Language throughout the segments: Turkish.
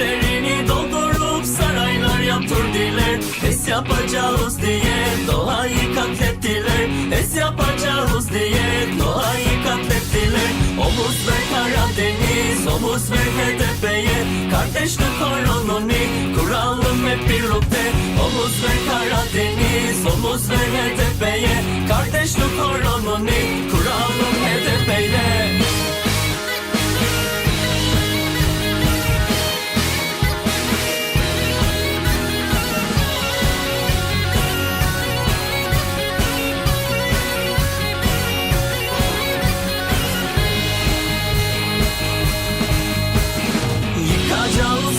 Yerlerini doldurup saraylar yaptırdılar. Es yapacağız diye doğayı katlettiler. Es yapacağız diye doğayı katlettiler. Omuz ve Karadeniz, omuz ve HDP'ye Kardeşlik kolonini kuralım hep birlikte. Omuz ve Karadeniz, omuz ve HDP'ye Kardeşlik kolonini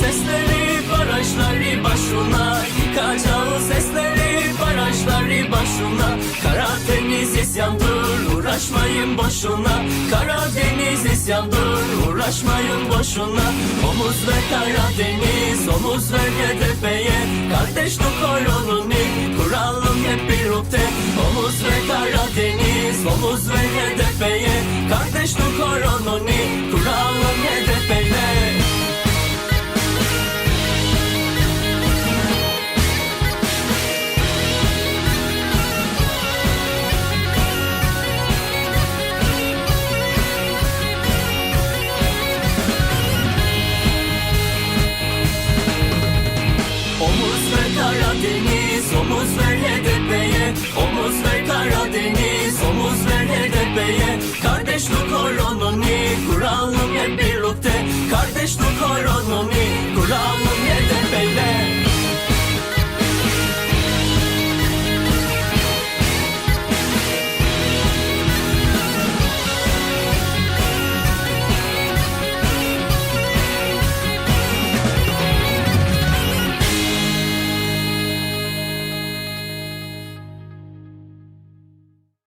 sesleri barajları başına Yıkacağız sesleri barajları başına. Karadeniz isyandır uğraşmayın boşuna. Karadeniz isyandır uğraşmayın boşuna. Omuz ver Karadeniz omuz ver HDP'ye Kardeşlik koloni kuralım hep birlikte. Omuz ver Karadeniz omuz ver HDP'ye koloni kuralım Omuz ver Karadeniz, omuz ver HDP'ye Omuz ver Karadeniz, omuz ver HDP'ye Kardeşlik koloni kuralım hep birlikte. Kardeşlik koloni